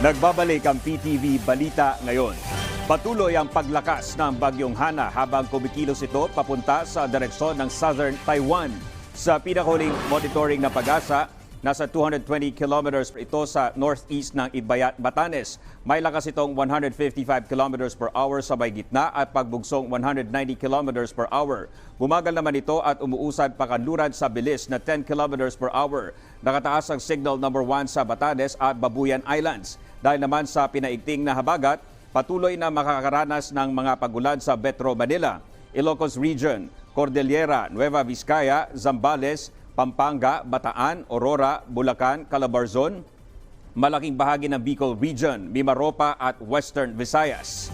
Nagbabalik ang PTV Balita ngayon. Patuloy ang paglakas ng bagyong Hana habang kumikilos ito papunta sa direksyon ng southern Taiwan. Sa pinakahuling monitoring na pag-asa, nasa 220 kilometers ito sa northeast ng Ibayat, Batanes. May lakas itong 155 kilometers per hour sa may gitna at pagbugsong 190 kilometers per hour. Bumagal naman ito at umuusad pakanluran sa bilis na 10 kilometers per hour. Nakataas ang signal number 1 sa Batanes at Babuyan Islands. Dahil naman sa pinaigting na habagat, patuloy na makakaranas ng mga pagulan sa Metro Manila, Ilocos Region, Cordillera, Nueva Vizcaya, Zambales, Pampanga, Bataan, Aurora, Bulacan, Calabarzon, malaking bahagi ng Bicol Region, Mimaropa at Western Visayas.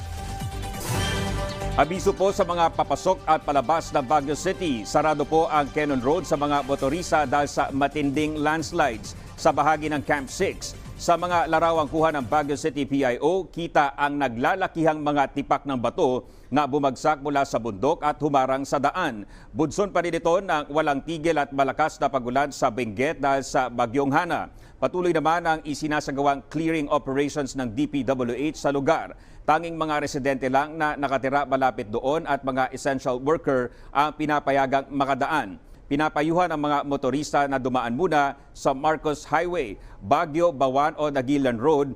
Abiso po sa mga papasok at palabas ng Baguio City. Sarado po ang Cannon Road sa mga motorista dahil sa matinding landslides sa bahagi ng Camp 6. Sa mga larawang kuha ng Baguio City PIO, kita ang naglalakihang mga tipak ng bato na bumagsak mula sa bundok at humarang sa daan. Budson pa rin ito ng walang tigil at malakas na pagulan sa Benguet dahil sa Bagyong Hana. Patuloy naman ang isinasagawang clearing operations ng DPWH sa lugar. Tanging mga residente lang na nakatira malapit doon at mga essential worker ang pinapayagang makadaan. Pinapayuhan ang mga motorista na dumaan muna sa Marcos Highway, Baguio, Bawan o Dagilan Road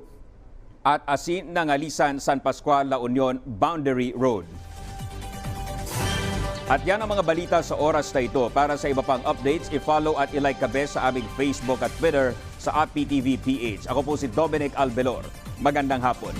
at Asin ng Alisan, San Pascual, La Union Boundary Road. At yan ang mga balita sa oras na ito. Para sa iba pang updates, i-follow at i-like kabe sa aming Facebook at Twitter sa PTV PH. Ako po si Dominic Albelor. Magandang hapon.